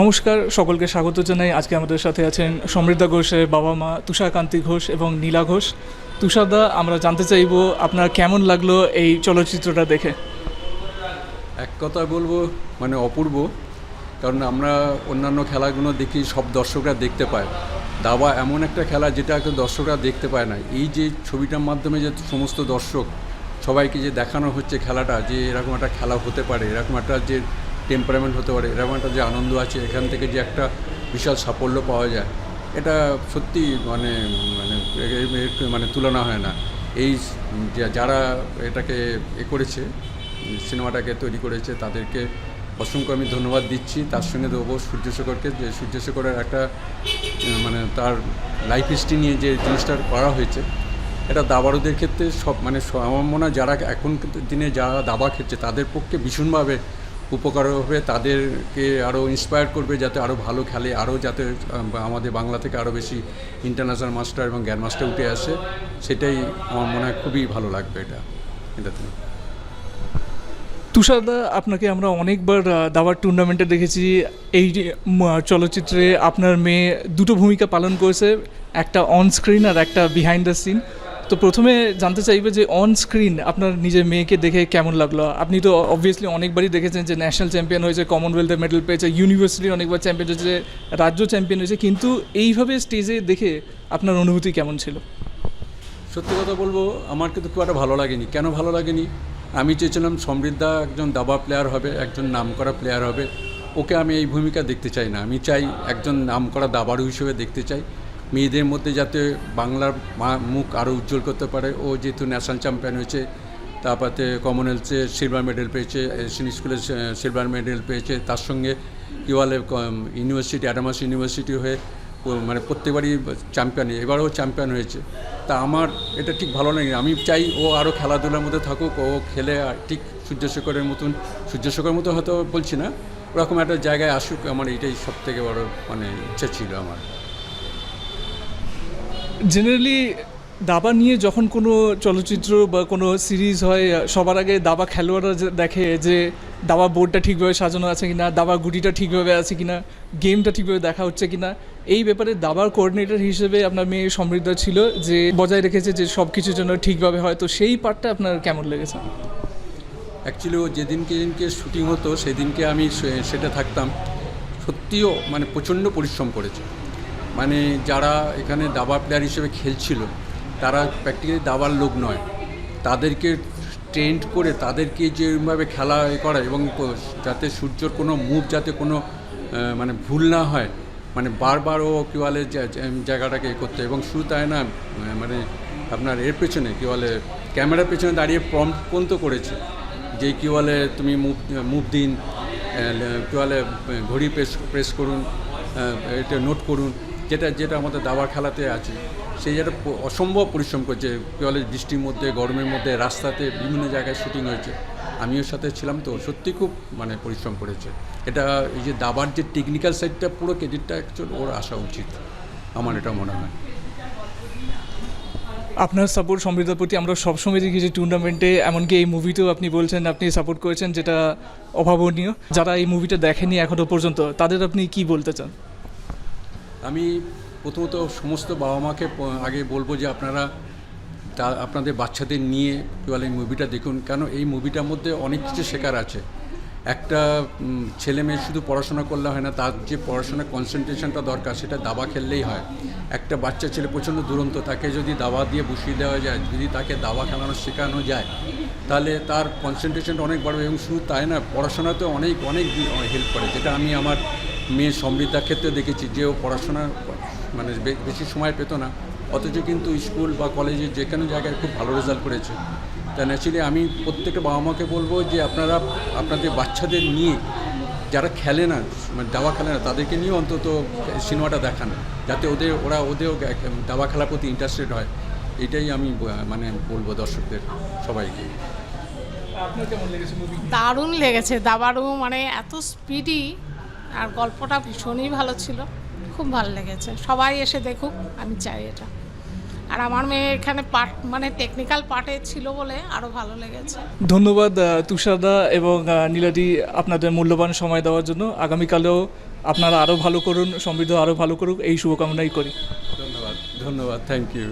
নমস্কার, সকলকে স্বাগত জানাই। আজকে আমাদের সাথে আছেন সমৃদ্ধা ঘোষের বাবা মা তুষারকান্তি ঘোষ এবং নীলা ঘোষ। তুষারদা, আমরা জানতে চাইব আপনার কেমন লাগল এই চলচ্চিত্রটা দেখে? এক কথা বলব মানে অপূর্ব, কারণ আমরা অন্যান্য খেলাগুলো দেখি, সব দর্শকরা দেখতে পায়। দাবা এমন একটা খেলা যেটা দর্শকরা দেখতে পায় না। এই যে ছবিটার মাধ্যমে যে সমস্ত দর্শক সবাইকে যে দেখানো হচ্ছে খেলাটা, যে এরকম একটা খেলা হতে পারে, এরকম একটা যে টেম্পারামেন্ট হতে পারে, এরকম একটা যে আনন্দ আছে, এখান থেকে যে একটা বিশাল সাফল্য পাওয়া যায়, এটা সত্যি মানে মানে মানে তুলনা হয় না। এই যারা এটাকে এ করেছে, সিনেমাটাকে তৈরি করেছে, তাদেরকে অসংখ্য আমি ধন্যবাদ দিচ্ছি। তার সঙ্গে দেবো সূর্যশেখরকে, যে সূর্যশেখরের একটা মানে তার লাইফ হিস্ট্রি নিয়ে যে জিনিসটা করা হয়েছে, এটা দাবারুদের ক্ষেত্রে সব মানে আমার মনে হয় যারা এখন দিনে যারা দাবা খেলছে তাদের পক্ষে ভীষণভাবে উপকার হবে, তাদেরকে আরও ইন্সপায়ার করবে যাতে আরও ভালো খেলে আরও যাতে আমাদের বাংলা থেকে আরও বেশি ইন্টারন্যাশনাল মাস্টার এবং গ্র্যান্ড মাস্টার উঠে আসে, সেটাই আমার মনে হয় খুবই ভালো লাগবে এটা এটাতে তুষারদা, আপনাকে আমরা অনেকবার দাবার টুর্নামেন্টে দেখেছি। এই চলচ্চিত্রে আপনার মেয়ে দুটো ভূমিকা পালন করেছে, একটা অন স্ক্রিন আর একটা বিহাইন্ড দ্য সিন তো প্রথমে জানতে চাইবে যে অন স্ক্রিন আপনার নিজের মেয়েকে দেখে কেমন লাগল? আপনি তো অবভিয়াসলি অনেকবারই দেখেছেন যে ন্যাশনাল চ্যাম্পিয়ন হয়েছে কমনওয়েলথের মেডেল পেয়েছে ইউনিভার্সিটি অনেকবার চ্যাম্পিয়ন হয়েছে, রাজ্য চ্যাম্পিয়ন হয়েছে, কিন্তু এইভাবে স্টেজে দেখে আপনার অনুভূতি কেমন ছিল? সত্যি কথা বলব, আমার কিন্তু খুব একটা ভালো লাগেনি। কেন ভালো লাগেনি? আমি চেয়েছিলাম সমৃদ্ধা একজন দাবা প্লেয়ার হবে, একজন নামকরা প্লেয়ার হবে। ওকে আমি এই ভূমিকা দেখতে চাই না। আমি চাই একজন নামকরা দাবাড়ু হিসেবে দেখতে চাই। মেয়েদের মধ্যে যাতে বাংলার মুখ আরও উজ্জ্বল করতে পারে। ও যেহেতু ন্যাশনাল চ্যাম্পিয়ন হয়েছে তারপরে কমনওয়েলথে সিলভার মেডেল পেয়েছে, এশিয়ান স্কুলে সিলভার মেডেল পেয়েছে। তার সঙ্গে কী বলে ইউনিভার্সিটি অ্যাডামাস ইউনিভার্সিটি হয়ে মানে প্রত্যেকবারই চ্যাম্পিয়ন এবারও চ্যাম্পিয়ন হয়েছে। তা আমার এটা ঠিক ভালো লাগে। আমি চাই ও আরও খেলাধুলার মধ্যে থাকুক, ও খেলে ঠিক সূর্যশেখরের মতন সূর্যশেখরের মতো হয়তো বলছি না, ওরকম একটা জায়গায় আসুক। আমার এটাই সব থেকে বড় মানে ইচ্ছা ছিল আমার। জেনারেলি দাবা নিয়ে যখন কোনো চলচ্চিত্র বা কোনো সিরিজ হয়, সবার আগে দাবা খেলোয়াড়রা দেখে যে দাবা বোর্ডটা ঠিকভাবে সাজানো আছে কিনা, দাবা গুটিটা ঠিকভাবে আছে কিনা গেমটা ঠিকভাবে দেখা হচ্ছে কিনা, এই ব্যাপারে দাবার কোঅর্ডিনেটর হিসেবে আপনার মেয়ে সমৃদ্ধ ছিল যে বজায় রেখেছে যে সব কিছুর জন্য ঠিকভাবে হয়। তো সেই পার্টটা আপনার কেমন লেগেছে? অ্যাকচুয়ালি ও যেদিনকে যেদিনকে শুটিং হতো, সেদিনকে আমি সেটা থাকতাম। সত্যিও মানে প্রচণ্ড পরিশ্রম করেছে। মানে যারা এখানে দাবা প্লেয়ার হিসেবে খেলছিল, তারা প্র্যাকটিক্যালি দাবার লোক নয়। তাদেরকে ট্রেন্ড করে তাদেরকে যেভাবে খেলা করা এবং যাতে সূর্যর কোনো মুভ যাতে কোনো মানে ভুল না হয় মানে বারবার ও কী বলে জায়গাটাকে করতে। এবং শুধু তাই না মানে আপনার এর পেছনে কী বলে ক্যামেরার পেছনে দাঁড়িয়ে প্রম্প পর্যন্ত করেছে যে কী বলে তুমি মুভ মুভ দিন কী বলে ঘড়ি প্রেস প্রেস করুন এটা নোট করুন। যেটা যেটা আমাদের দাবার খেলাতে আছে, সেই যেটা অসম্ভব পরিশ্রম করছে। কী বলে বৃষ্টির মধ্যে, গরমের মধ্যে, রাস্তাতে বিভিন্ন জায়গায় শুটিং হয়েছে। আমিও সাথে ছিলাম তো, সত্যি খুব মানে পরিশ্রম করেছে। এটা, এই যে দাবার যে টেকনিক্যাল সাইডটা পুরো ক্রেডিটটা অ্যাকচুয়ালি ওর আসা উচিত, আমার এটা মনে হয়। আপনার সাপোর্ট সমৃদ্ধার প্রতি আমরা সবসময় দেখেছি টুর্নামেন্টে এমনকি এই মুভিতেও আপনি বলছেন, আপনি সাপোর্ট করেছেন, যেটা অভাবনীয়। যারা এই মুভিটা দেখেনি এখনও পর্যন্ত, তাদের আপনি কি বলতে চান? আমি প্রথমত সমস্ত বাবা মাকে আগে বলব যে আপনারা তা, আপনাদের বাচ্চাদের নিয়ে এই মুভিটা দেখুন। কেন এই মুভিটার মধ্যে অনেক কিছু শেখার আছে। একটা ছেলে মেয়ে শুধু পড়াশোনা করলে হয় না, তার যে পড়াশোনার কনসেন্ট্রেশনটা দরকার, সেটা দাবা খেললেই হয়। একটা বাচ্চা ছেলে প্রচণ্ড দুরন্ত, তাকে যদি দাবা দিয়ে বসিয়ে দেওয়া যায়, যদি তাকে দাবা খেলানো শেখানো যায়, তাহলে তার কনসেন্ট্রেশনটা অনেক বাড়বে এবং শুধু তাই না পড়াশোনাতে অনেক অনেক হেল্প করে, যেটা আমি আমার মেয়ে সমৃদ্ধার ক্ষেত্রে দেখেছি যে ও পড়াশোনা মানে বে- বেশি সময় পেত না। অথচ কিন্তু স্কুল বা কলেজে যে কোনো জায়গায় খুব ভালো রেজাল্ট করেছে। তা ন্যাচুরালি আমি প্রত্যেকটা বাবা মাকে বলব যে আপনারা আপনাদের বাচ্চাদের নিয়ে যারা খেলে না মানে দাবা খেলে না তাদেরকে নিয়ে অন্তত সিনেমাটা দেখান। যাতে ওদের ওরা ওদেরও দাবা খেলার প্রতি ইন্টারেস্টেড হয়। এটাই আমি মানে বলব দর্শকদের সবাইকে। দারুণ লেগেছে। দাবারু মানে এত স্পিডি আর গল্পটা ভীষণই ভালো ছিল। খুব ভালো লেগেছে। সবাই এসে দেখুক আমি চাই এটা। আর আমার মেয়ে এখানে পার্ট মানে টেকনিক্যাল পার্টে ছিল বলে আরও ভালো লেগেছে। ধন্যবাদ তুষারদা এবং নীলাদি আপনাদের মূল্যবান সময় দেওয়ার জন্য। আগামীকালেও আপনারা আরও ভালো করুন সমৃদ্ধ আরও ভালো করুক এই শুভকামনাই করি। ধন্যবাদ ধন্যবাদ থ্যাংক ইউ